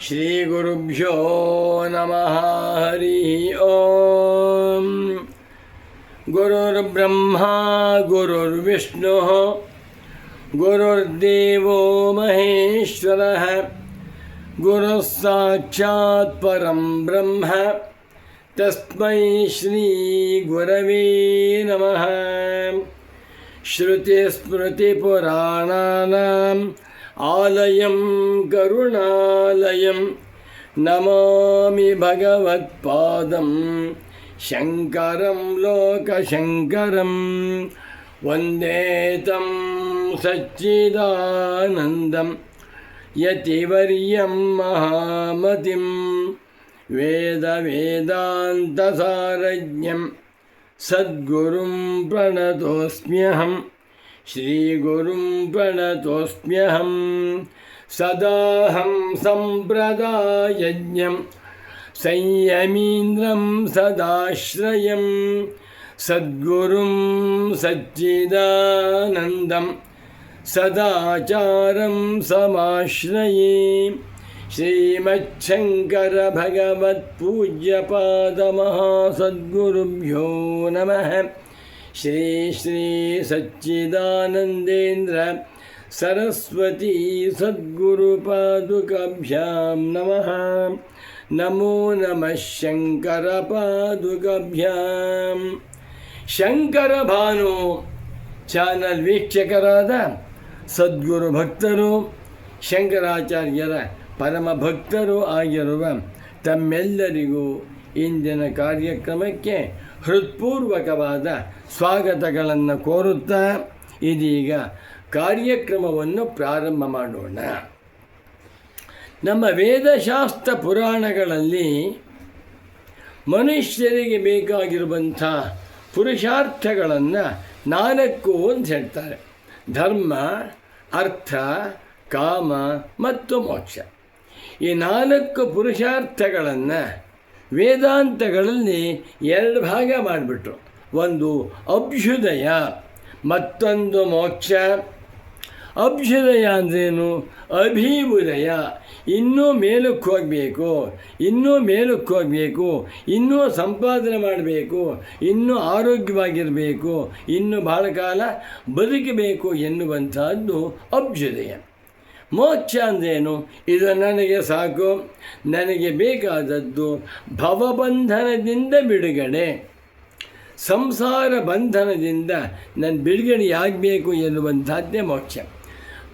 श्रीगुरुभ्यो नमः, हरि ओम। गुरुर्ब्रह्मा, गुरुर्विष्णुः, गुरुर्देवो महेश्वरः, गुरुस्साक्षात् परं ब्रह्म, तस्मै श्रीगुरवे नमः। श्रुतिस्मृतिपुराणानां आलयं करुणालयं नमामि भगवत्पादं शङ्करं लोकशङ्करं वन्दे तं सच्चिदानन्दं यतिवर्यं महामतिं वेदवेदान्तसारज्ञं सद्गुरुं प्रणतोऽस्म्यहम् श्रीगुरुं प्रणतोऽस्म्यहं सदाहं सम्प्रदायज्ञं संयमीन्द्रं सदाश्रयं सद्गुरुं सच्चिदानन्दं सदाचारं समाश्रये। श्रीमच्छङ्करभगवत्पूज्यपादमहासद्गुरुभ्यो नमः ಶ್ರೀ ಶ್ರೀ ಸಚ್ಚಿದಾನಂದೇಂದ್ರ ಸರಸ್ವತಿ ಸದ್ಗುರು ಪಾದುಕಭ್ಯಾಂ ನಮಃ. ನಮೋ ನಮಃ ಶಂಕರ ಪಾದುಕಭ್ಯಾಂ ಶಂಕರ ಭಾನು ಚಾನಲ್ ವೀಕ್ಷಕರಾದ ಸದ್ಗುರು ಭಕ್ತರು, ಶಂಕರಾಚಾರ್ಯರ ಪರಮ ಭಕ್ತರು ಆಗಿರುವ ತಮ್ಮೆಲ್ಲರಿಗೂ ಇಂದಿನ ಕಾರ್ಯಕ್ರಮಕ್ಕೆ ಹೃತ್ಪೂರ್ವಕವಾದ ಸ್ವಾಗತಗಳನ್ನು ಕೋರುತ್ತಾ ಇದೀಗ ಕಾರ್ಯಕ್ರಮವನ್ನು ಪ್ರಾರಂಭ ಮಾಡೋಣ. ನಮ್ಮ ವೇದಶಾಸ್ತ್ರ ಪುರಾಣಗಳಲ್ಲಿ ಮನುಷ್ಯರಿಗೆ ಬೇಕಾಗಿರುವಂಥ ಪುರುಷಾರ್ಥಗಳನ್ನು ನಾಲ್ಕು ಅಂತ ಹೇಳ್ತಾರೆ. ಧರ್ಮ, ಅರ್ಥ, ಕಾಮ ಮತ್ತು ಮೋಕ್ಷ. ಈ ನಾಲ್ಕು ಪುರುಷಾರ್ಥಗಳನ್ನು ವೇದಾಂತಗಳಲ್ಲಿ ಎರಡು ಭಾಗ ಮಾಡಿಬಿಟ್ರು. ಒಂದು ಅಭ್ಯುದಯ, ಮತ್ತೊಂದು ಮೋಕ್ಷ. ಅಭ್ಯುದಯ ಅಂದ್ರೇನು? ಅಭಿವುದಯ ಇನ್ನೂ ಮೇಲಕ್ಕೆ ಹೋಗಬೇಕು, ಇನ್ನೂ ಮೇಲಕ್ಕೆ ಹೋಗಬೇಕು, ಇನ್ನೂ ಸಂಪಾದನೆ ಮಾಡಬೇಕು, ಇನ್ನೂ ಆರೋಗ್ಯವಾಗಿರಬೇಕು, ಇನ್ನೂ ಬಹಳ ಕಾಲ ಬದುಕಬೇಕು ಎನ್ನುವಂಥದ್ದು ಅಭ್ಯುದಯ. ಮೋಕ್ಷ ಅಂದೇನು ಇದು ನನಗೆ ಸಾಕು. ನನಗೆ ಬೇಕಾದದ್ದು ಭವಬಂಧನದಿಂದ ಬಿಡುಗಡೆ. ಸಂಸಾರ ಬಂಧನದಿಂದ ನನ್ನ ಬಿಡುಗಡೆಯಾಗಬೇಕು ಎನ್ನುವಂಥದ್ದೇ ಮೋಕ್ಷ.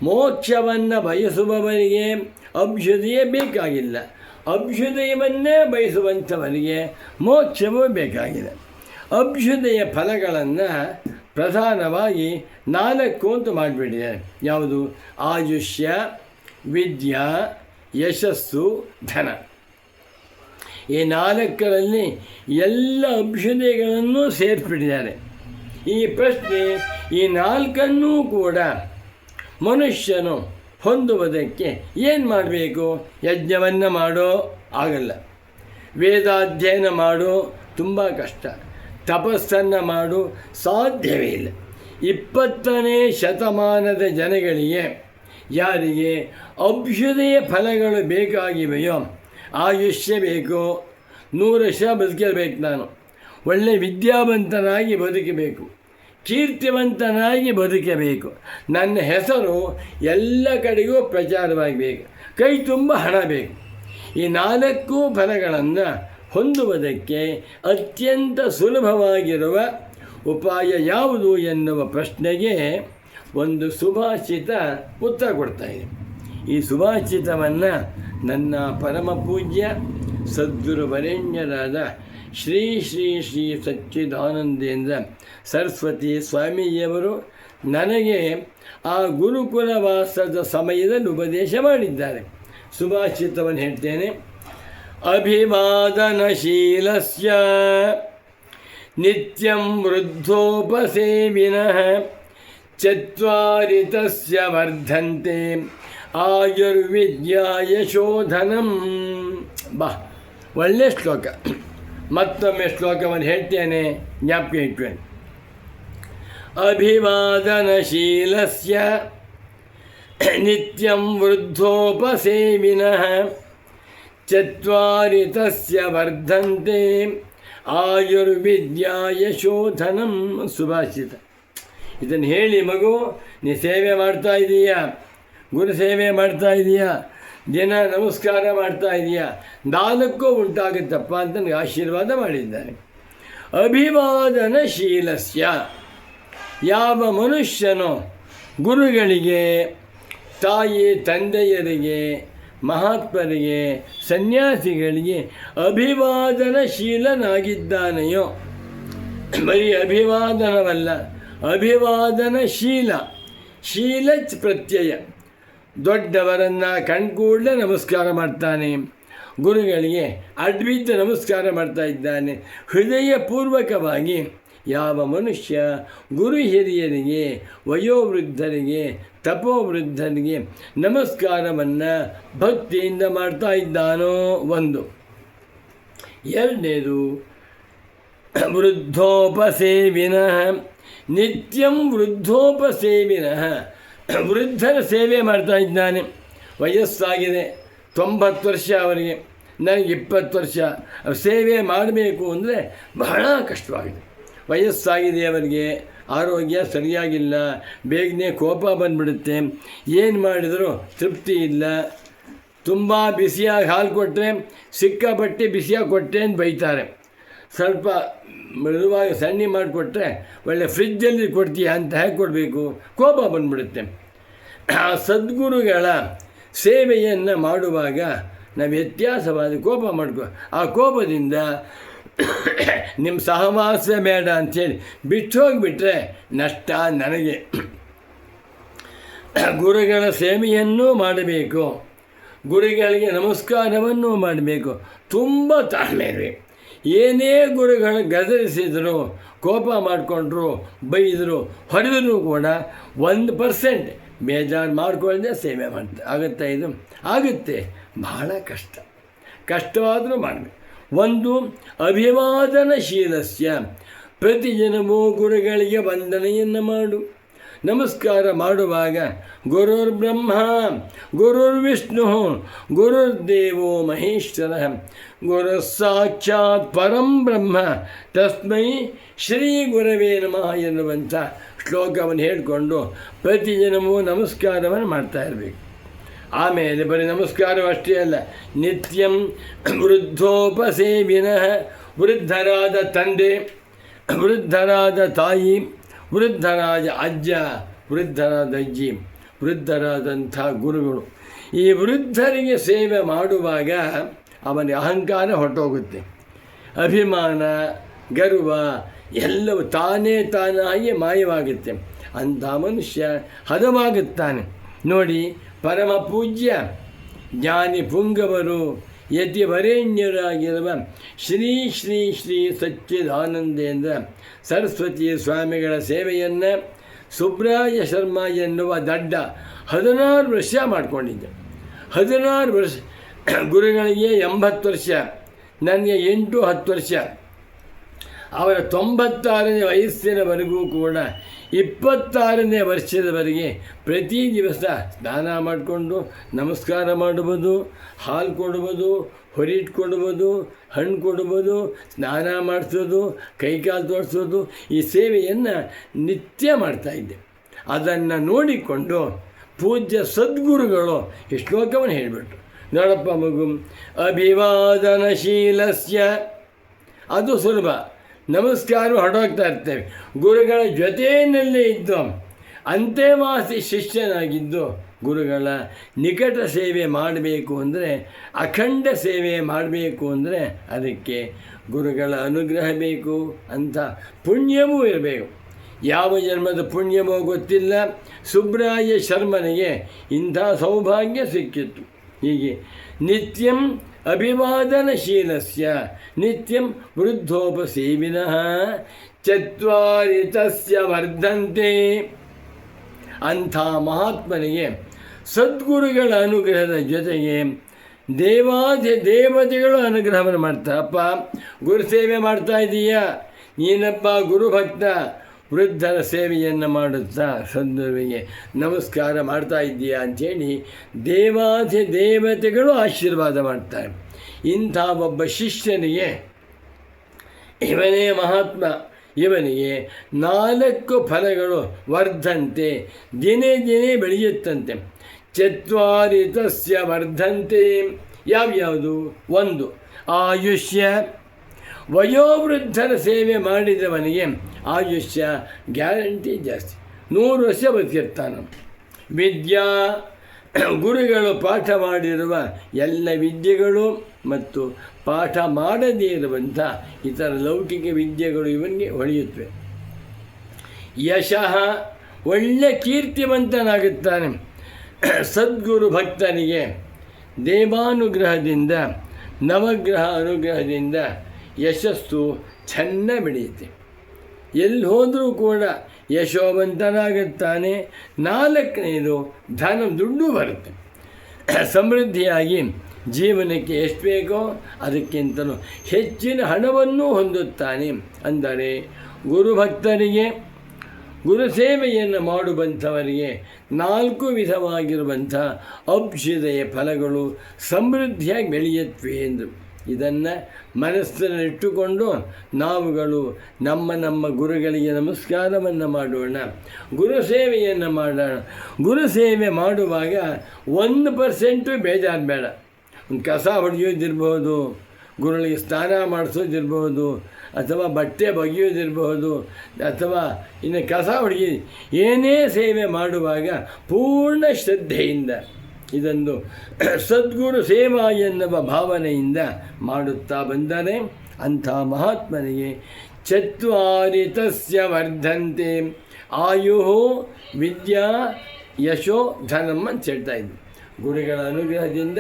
ಮೋಕ್ಷವನ್ನು ಬಯಸುವವರಿಗೆ ಅಭ್ಯುದಯ ಬೇಕಾಗಿಲ್ಲ. ಅಭ್ಯುದಯವನ್ನೇ ಬಯಸುವಂಥವರಿಗೆ ಮೋಕ್ಷವೂ ಬೇಕಾಗಿದೆ. ಅಭ್ಯುದಯ ಫಲಗಳನ್ನು ಪ್ರಧಾನವಾಗಿ ನಾಲ್ಕು ಅಂತ ಮಾಡಿಬಿಟ್ಟಿದೆ. ಯಾವುದು? ಆಯುಷ್ಯ, ವಿದ್ಯಾ, ಯಶಸ್ಸು, ಧನ. ಈ ನಾಲ್ಕರಲ್ಲಿ ಎಲ್ಲ ಔಷಧಿಗಳನ್ನು ಸೇರಿಸ್ಬಿಟ್ಟಿದ್ದಾರೆ ಈ ಪ್ರಶ್ನೆ, ಈ ನಾಲ್ಕನ್ನೂ ಕೂಡ ಮನುಷ್ಯನು ಹೊಂದುವುದಕ್ಕೆ ಏನು ಮಾಡಬೇಕು? ಯಜ್ಞವನ್ನು ಮಾಡೋ ಆಗಲ್ಲ. ವೇದಾಧ್ಯಯನ ಮಾಡೋ ತುಂಬ ಕಷ್ಟ. ತಪಸ್ಸನ್ನು ಮಾಡು ಸಾಧ್ಯವೇ ಇಲ್ಲ ಇಪ್ಪತ್ತನೇ ಶತಮಾನದ ಜನಗಳಿಗೆ ಯಾರಿಗೆ ಅಭ್ಯುದಯ ಫಲಗಳು ಬೇಕಾಗಿವೆಯೋ ಆಯುಷ್ಯ ಬೇಕು, ನೂರು ವರ್ಷ ಬದುಕಿರಬೇಕು ನಾನು. ಒಳ್ಳೆ ವಿದ್ಯಾವಂತನಾಗಿ ಬದುಕಬೇಕು, ಕೀರ್ತಿವಂತನಾಗಿ ಬದುಕಬೇಕು. ನನ್ನ ಹೆಸರು ಎಲ್ಲ ಕಡೆಗೂ ಪ್ರಚಾರವಾಗಬೇಕು, ಕೈ ತುಂಬ ಹಣ ಬೇಕು ಈ ನಾಲ್ಕು ಫಲಗಳನ್ನು ಹೊಂದುವುದಕ್ಕೆ ಅತ್ಯಂತ ಸುಲಭವಾಗಿರುವ ಉಪಾಯ ಯಾವುದು ಎನ್ನುವ ಪ್ರಶ್ನೆಗೆ ಒಂದು ಸುಭಾಷಿತ ಉತ್ತರ ಕೊಡ್ತಾ ಇದೆ. ಈ ಸುಭಾಷಿತವನ್ನು ನನ್ನ ಪರಮ ಪೂಜ್ಯ ಸದ್ಗುರು ವರೆಣ್ಯರಾದ ಶ್ರೀ ಶ್ರೀ ಶ್ರೀ ಸಚ್ಚಿದಾನಂದೇಂದ್ರ ಸರಸ್ವತಿ ಸ್ವಾಮಿಯವರು ನನಗೆ ಆ ಗುರುಕುಲವಾಸದ ಸಮಯದಲ್ಲಿ ಉಪದೇಶ ಮಾಡಿದ್ದಾರೆ. ಸುಭಾಷಿತವನ್ನು ಹೇಳ್ತೇನೆ. ಅಭಿವಾದನಶೀಲಸ್ಯ ನಿತ್ಯಂ ವೃದ್ಧೋಪಸೇವಿನಃ ಚತ್ವಾರಿ ತಸ್ಯ ವರ್ಧಂತೆ ಆಯುರ್ವಿದ್ಯಾ ಯಶೋಧನಂ ಬಾ ಒಳ್ಳೆ ಶ್ಲೋಕ ಮತ್ತೊಮ್ಮೆ ಶ್ಲೋಕವನ್ನು ಹೇಳ್ತೇನೆ, ಜ್ಞಾಪಕ ಇಟ್ಕೊಂಡು ಅಭಿವಾದನಶೀಲಸ್ಯ ನಿತ್ಯಂ ವೃದ್ಧೋಪಸೇವಿನಃ ಚತ್ವಾರಿ ತಸ್ಯ ವರ್ಧಂತೆ ಆಯುರ್ವಿದ್ಯಾ ಯಶೋಧನಂ ಸುಭಾಷಿತ ಇದನ್ನು ಹೇಳಿ ಮಗು, ನೀ ಸೇವೆ ಮಾಡ್ತಾ ಇದೀಯಾ? ಗುರು ಸೇವೆ ಮಾಡ್ತಾ ಇದೀಯಾ? ದಿನ ನಮಸ್ಕಾರ ಮಾಡ್ತಾ ಇದೀಯಾ? ನಾಲ್ಕು ಉಂಟಾಗುತ್ತಪ್ಪ ಅಂತ ನನಗೆ ಆಶೀರ್ವಾದ ಮಾಡಿದ್ದಾರೆ. ಅಭಿವಾದನಶೀಲಸ್ಯ. ಯಾವ ಮನುಷ್ಯನೋ ಗುರುಗಳಿಗೆ, ತಾಯಿ, ತಂದೆಯರಿಗೆ ಮಹಾತ್ಮರಿಗೆ ಸನ್ಯಾಸಿಗಳಿಗೆ ಅಭಿವಾದನಶೀಲನಾಗಿದ್ದಾನೆಯೋ? ಬರೀ ಅಭಿವಾದನವಲ್ಲ, ಅಭಿವಾದನಶೀಲ, ಶೀಲ ಪ್ರತ್ಯಯ. ದೊಡ್ಡವರನ್ನು ಕಣ್ಕೂಡಲೇ ನಮಸ್ಕಾರ ಮಾಡ್ತಾನೆ. ಗುರುಗಳಿಗೆ ಅಡ್ಬಿದ್ದು ನಮಸ್ಕಾರ ಮಾಡ್ತಾ ಇದ್ದಾನೆ. ಹೃದಯಪೂರ್ವಕವಾಗಿ ಯಾವ ಮನುಷ್ಯ ಗುರು ಹಿರಿಯರಿಗೆ ವಯೋವೃದ್ಧರಿಗೆ ತಪೋವೃದ್ಧರಿಗೆ ನಮಸ್ಕಾರವನ್ನು ಭಕ್ತಿಯಿಂದ ಮಾಡ್ತಾ ಇದ್ದಾನೋ ಒಂದು. ಎರಡನೇದು, ವೃದ್ಧೋಪಸೇವಿನಃ, ನಿತ್ಯಂ ವೃದ್ಧೋಪಸೇವಿನಃ ವೃದ್ಧರ ಸೇವೆ ಮಾಡ್ತಾ ಇದ್ದಾನೆ. ವಯಸ್ಸಾಗಿದೆ, ತೊಂಬತ್ತು ವರ್ಷ ಅವರಿಗೆ, ನನಗೆ ಇಪ್ಪತ್ತು ವರ್ಷ. ಸೇವೆ ಮಾಡಬೇಕು ಅಂದರೆ ಬಹಳ ಕಷ್ಟವಾಗಿದೆ. ವಯಸ್ಸಾಗಿದೆ ಅವರಿಗೆ ಆರೋಗ್ಯ ಸರಿಯಾಗಿಲ್ಲ. ಬೇಗನೆ ಕೋಪ ಬಂದ್ಬಿಡುತ್ತೆ. ಏನು ಮಾಡಿದರೂ? ತೃಪ್ತಿ ಇಲ್ಲ. ತುಂಬ ಬಿಸಿಯಾಗಿ ಹಾಲು ಕೊಟ್ಟರೆ ಸಿಕ್ಕಾಪಟ್ಟೆ ಬಿಸಿಯಾಗಿ ಕೊಟ್ಟೆ ಅಂತ ಬೈತಾರೆ. ಸ್ವಲ್ಪ ಮೃದುವಾಗಿ ಸಣ್ಣ ಮಾಡಿಕೊಟ್ರೆ, ಒಳ್ಳೆ ಫ್ರಿಜ್ಜಲ್ಲಿ ಕೊಡ್ತೀಯ ಅಂತ ಹೇಗೆ ಕೊಡಬೇಕು? ಕೋಪ ಬಂದ್ಬಿಡುತ್ತೆ. ಆ ಸದ್ಗುರುಗಳ ಸೇವೆಯನ್ನು ಮಾಡುವಾಗ ನಾವು ವ್ಯತ್ಯಾಸವಾದ ಕೋಪ ಮಾಡ್ಕೊ ಆ ಕೋಪದಿಂದ ನಿಮ್ಮ ಸಹವಾಸ ಬೇಡ ಅಂಥೇಳಿ ಬಿಟ್ಟು ಹೋಗಿಬಿಟ್ರೆ ನಷ್ಟ ನನಗೆ. ಗುರುಗಳ ಸೇವೆಯನ್ನೂ ಮಾಡಬೇಕು. ಗುರುಗಳಿಗೆ ನಮಸ್ಕಾರವನ್ನು ಮಾಡಬೇಕು. ತುಂಬ ತಾಳ್ಮೆ ಇರಬೇಕು ಏನೇ ಗುರುಗಳು ಗದರಿಸಿದ್ರು, ಕೋಪ ಮಾಡಿಕೊಂಡ್ರು, ಬೈದರು, ಹೊಡೆದ್ರು ಕೂಡ ಒಂದು ಪರ್ಸೆಂಟ್ ಬೇಜಾರು ಮಾಡ್ಕೊಳ್ಳದೆ ಸೇವೆ ಮಾಡ್ತಾ ಆಗುತ್ತೆ ಇದು? ಆಗುತ್ತೆ. ಬಹಳ ಕಷ್ಟ. ಕಷ್ಟವಾದರೂ ಮಾಡಬೇಕು. ಒಂದು ಅಭಿವಾದನಶೀಲಸ್ಯ. ಪ್ರತಿದಿನವೂ ಗುರುಗಳಿಗೆ ವಂದನೆಯನ್ನು ಮಾಡು. ನಮಸ್ಕಾರ ಮಾಡುವಾಗ ಗುರುರ್ ಬ್ರಹ್ಮ ಗುರುರ್ ವಿಷ್ಣು ಗುರುರ್ದೇವೋ ಮಹೇಶ್ವರ ಗುರು ಸಾಕ್ಷಾತ್ ಪರಂ ಬ್ರಹ್ಮ, ತಸ್ಮೈ ಶ್ರೀ ಗುರವೇ ನಮಃ ಎನ್ನುವಂಥ ಶ್ಲೋಕವನ್ನು ಹೇಳಿಕೊಂಡು ಪ್ರತಿದಿನವೂ ನಮಸ್ಕಾರವನ್ನು ಮಾಡ್ತಾ ಇರಬೇಕು. ಆಮೇಲೆ ಬರೀ ನಮಸ್ಕಾರ ಅಷ್ಟೇ ಅಲ್ಲ, ನಿತ್ಯಂ ವೃದ್ಧೋಪಸೇವಿನಃ, ವೃದ್ಧರಾದ ತಂದೆ, ವೃದ್ಧರಾದ ತಾಯಿ, ವೃದ್ಧರಾದ ಅಜ್ಜ, ವೃದ್ಧರಾದ ಅಜ್ಜಿ, ವೃದ್ಧರಾದಂಥ ಗುರುಗಳು. ಈ ವೃದ್ಧರಿಗೆ ಸೇವೆ ಮಾಡುವಾಗ ಅವನ ಅಹಂಕಾರ ಹೊರಟೋಗುತ್ತೆ. ಅಭಿಮಾನ, ಗರ್ವ ಎಲ್ಲವೂ ತಾನೇ ತಾನಾಗಿ ಮಾಯವಾಗುತ್ತೆ. ಅಂಥ ಮನುಷ್ಯ ಹದವಾಗುತ್ತಾನೆ. ನೋಡಿ ಪರಮ ಪೂಜ್ಯ ಜ್ಞಾನಿ ಪುಂಗವರು, ಯತಿ ವರೇಣ್ಯರಾಗಿರುವ ಶ್ರೀ ಶ್ರೀ ಶ್ರೀ ಸಚ್ಚಿದಾನಂದೇಂದ್ರ ಸರಸ್ವತಿ ಸ್ವಾಮಿಗಳ ಸೇವೆಯನ್ನು ಸುಬ್ರಾಯ ಶರ್ಮ ಎನ್ನುವ ದಡ್ಡ ಹದಿನಾರು ವರ್ಷ ಮಾಡಿಕೊಂಡಿದ್ದೆ. ಹದಿನಾರು ವರ್ಷ, ಗುರುಗಳಿಗೆ ಎಂಬತ್ತು ವರ್ಷ, ನನಗೆ ಎಂಟು ಹತ್ತು ವರ್ಷ. ಅವರ ತೊಂಬತ್ತಾರನೇ ವಯಸ್ಸಿನವರೆಗೂ ಕೂಡ ಇಪ್ಪತ್ತಾರನೇ ವರ್ಷದವರೆಗೆ ಪ್ರತಿ ದಿವಸ ಸ್ನಾನ ಮಾಡಿಕೊಂಡು ನಮಸ್ಕಾರ ಮಾಡುವುದು, ಹಾಲು ಕೊಡುವುದು ಹೊರಿಟ್ಟು ಹಣ್ಣು ಕೊಡುವುದು, ಸ್ನಾನ ಮಾಡಿಸೋದು, ಕೈಕಾಲು ತೋರಿಸೋದು ಈ ಸೇವೆಯನ್ನು ನಿತ್ಯ ಮಾಡ್ತಾಯಿದ್ದೆ ಅದನ್ನು ನೋಡಿಕೊಂಡು ಪೂಜ್ಯ ಸದ್ಗುರುಗಳು ಈ ಶ್ಲೋಕವನ್ನು ಹೇಳಿಬಿಟ್ರು. ನೋಡಪ್ಪ ಮಗು, ಅಭಿವಾದನಶೀಲಸ್ಯ. ಅದು ಸುಲಭ. ನಮಸ್ಕಾರ ಹೊರಡೋಗ್ತಾ ಇರ್ತೇವೆ ಗುರುಗಳ ಜೊತೆಯಲ್ಲೇ ಇದ್ದು ಅಂತೇವಾಸಿ ಶಿಷ್ಯನಾಗಿದ್ದು, ಗುರುಗಳ ನಿಕಟ ಸೇವೆ ಮಾಡಬೇಕು ಅಂದರೆ, ಅಖಂಡ ಸೇವೆ ಮಾಡಬೇಕು ಅಂದರೆ ಅದಕ್ಕೆ ಗುರುಗಳ ಅನುಗ್ರಹ ಬೇಕು ಅಂತ ಪುಣ್ಯವೂ ಇರಬೇಕು. ಯಾವ ಜನ್ಮದ ಪುಣ್ಯವೋ ಗೊತ್ತಿಲ್ಲ. ಸುಬ್ರಾಯ ಶರ್ಮನಿಗೆ ಇಂಥ ಸೌಭಾಗ್ಯ ಸಿಕ್ಕಿತ್ತು. ಹೀಗೆ ನಿತ್ಯಂ ಅಭಿವಾದನಶೀಲಸ್ಯ ನಿತ್ಯಂ ವೃದ್ಧೋಪಸೇವಿನಃ ಚತ್ವಾರಿ ತಸ್ಯ ವರ್ಧಂತೆ ಅಂಥ ಮಹಾತ್ಮನಿಗೆ ಸದ್ಗುರುಗಳ ಅನುಗ್ರಹದ ಜೊತೆಗೆ ದೇವಾದಿ ದೇವತೆಗಳು ಅನುಗ್ರಹವನ್ನು ಮಾಡ್ತಾರಪ್ಪ ಗುರು ಸೇವೆ ಮಾಡ್ತಾ ಇದ್ದೀಯಾ ನೀನಪ್ಪ ಗುರುಭಕ್ತ ವೃದ್ಧರ ಸೇವೆಯನ್ನು ಮಾಡುತ್ತಾ ಸಂದರ್ಭಿಗೆ ನಮಸ್ಕಾರ ಮಾಡ್ತಾ ಇದ್ದೀಯಾ ಅಂಥೇಳಿ ದೇವಾದಿ ದೇವತೆಗಳು ಆಶೀರ್ವಾದ ಮಾಡ್ತಾರೆ. ಇಂಥ ಒಬ್ಬ ಶಿಷ್ಯನಿಗೆ ಇವನೇ ಮಹಾತ್ಮ, ಇವನಿಗೆ ನಾಲ್ಕು ಫಲಗಳು ವರ್ಧಂತೆ, ದಿನೇ ದಿನೇ ಬೆಳೆಯುತ್ತಂತೆ. ಚತ್ವಾರಿ ತಸ್ಯ ವರ್ಧಂತೆ. ಯಾವ್ಯಾವುದು? ಒಂದು, ಆಯುಷ್ಯ. ವಯೋವೃದ್ಧರ ಸೇವೆ ಮಾಡಿದವನಿಗೆ ಆಯುಷ್ಯ ಗ್ಯಾರಂಟಿ ಜಾಸ್ತಿ. ನೂರು ವರ್ಷ ಬದುಕಿರ್ತಾನೆ ವಿದ್ಯಾ, ಗುರುಗಳು ಪಾಠ ಮಾಡಿರುವ ಎಲ್ಲ ವಿದ್ಯೆಗಳು ಮತ್ತು ಪಾಠ ಮಾಡದೇ ಇರುವಂಥ ಇತರ ಲೌಕಿಕ ವಿದ್ಯೆಗಳು ಇವನಿಗೆ ಹೊಳೆಯುತ್ತವೆ. ಯಶಃ ಒಳ್ಳೆ ಕೀರ್ತಿವಂತನಾಗುತ್ತಾನೆ. ಸದ್ಗುರು ಭಕ್ತನಿಗೆ ದೇವಾನುಗ್ರಹದಿಂದ, ನವಗ್ರಹ ಅನುಗ್ರಹದಿಂದ ಯಶಸ್ಸು ಚೆನ್ನ ಬೆಳೆಯುತ್ತೆ. ಎಲ್ಲಿ ಹೋದರೂ ಕೂಡ ಯಶೋವಂತನಾಗುತ್ತಾನೆ. ನಾಲ್ಕನೇದು ಧನ ದುಡ್ಡು ಬರುತ್ತೆ. ಸಮೃದ್ಧಿಯಾಗಿ ಜೀವನಕ್ಕೆ ಎಷ್ಟು ಬೇಕೋ ಅದಕ್ಕಿಂತಲೂ ಹೆಚ್ಚಿನ ಹಣವನ್ನು ಹೊಂದುತ್ತಾನೆ ಅಂದರೆ ಗುರುಭಕ್ತರಿಗೆ ಗುರುಸೇವೆಯನ್ನು ಮಾಡುವಂಥವರಿಗೆ ನಾಲ್ಕು ವಿಧವಾಗಿರುವಂಥ ಔಷಧೆಯ ಫಲಗಳು ಸಮೃದ್ಧಿಯಾಗಿ ಬೆಳೆಯುತ್ತವೆ ಎಂದು. ಇದನ್ನು ಮನಸ್ಸಿನಲ್ಲಿಟ್ಟುಕೊಂಡು ನಾವುಗಳು ನಮ್ಮ ನಮ್ಮ ಗುರುಗಳಿಗೆ ನಮಸ್ಕಾರವನ್ನು ಮಾಡೋಣ. ಗುರು ಸೇವೆಯನ್ನು ಮಾಡೋಣ. ಗುರು ಸೇವೆ ಮಾಡುವಾಗ ಒಂದು ಪರ್ಸೆಂಟು ಬೇಜಾರು ಬೇಡ ಕಸ ಹೊಡೆಯೋದಿರ್ಬೋದು ಗುರುಗಳಿಗೆ ಸ್ನಾನ ಮಾಡಿಸೋದಿರ್ಬೋದು, ಅಥವಾ ಬಟ್ಟೆ ಬಗೆಯೋದಿರಬಹುದು ಅಥವಾ ಇನ್ನು ಕಸ ಹೊಡೆಯೋದು ಏನೇ ಸೇವೆ ಮಾಡುವಾಗ ಪೂರ್ಣ ಶ್ರದ್ಧೆಯಿಂದ. ಇದೊಂದು ಸದ್ಗುರು ಸೇವಾ ಎನ್ನುವ ಭಾವನೆಯಿಂದ ಮಾಡುತ್ತಾ ಬಂದರೆ ಅಂಥ ಮಹಾತ್ಮನಿಗೆ ಚತ್ವಾರಿ ತಸ್ಯ ವರ್ಧಂತೆ. ಆಯು ವಿದ್ಯಾ ಯಶೋ ಧನಂ ಅಂತ ಹೇಳ್ತಾ ಗುರುಗಳ ಅನುಗ್ರಹದಿಂದ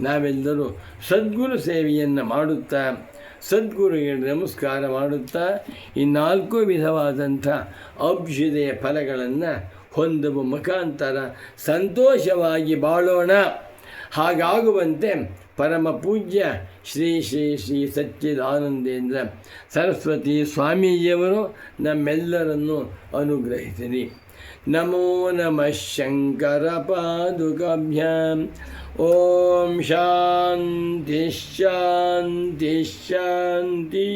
ನಾವೆಲ್ಲರೂ ಸದ್ಗುರು ಸೇವೆಯನ್ನು ಮಾಡುತ್ತಾ ಸದ್ಗುರುಗೆ ನಮಸ್ಕಾರ ಮಾಡುತ್ತಾ, ಈ ನಾಲ್ಕು ವಿಧವಾದಂಥ ಔಷಧಿಯ ಫಲಗಳನ್ನು ಹೊಂದುವ ಮುಖಾಂತರ ಸಂತೋಷವಾಗಿ ಬಾಳೋಣ. ಹಾಗಾಗುವಂತೆ ಪರಮ ಪೂಜ್ಯ ಶ್ರೀ ಶ್ರೀ ಶ್ರೀ ಸಚ್ಚಿದಾನಂದೇಂದ್ರ ಸರಸ್ವತಿ ಸ್ವಾಮೀಜಿಯವರು ನಮ್ಮೆಲ್ಲರನ್ನು ಅನುಗ್ರಹಿಸಿರಿ. ನಮೋ ನಮಃ ಶಂಕರ ಪಾದುಕಾಭ್ಯಾಂ ಓಂ ಶಾಂತಿ ಶಾಂತಿ ಶಾಂತಿ.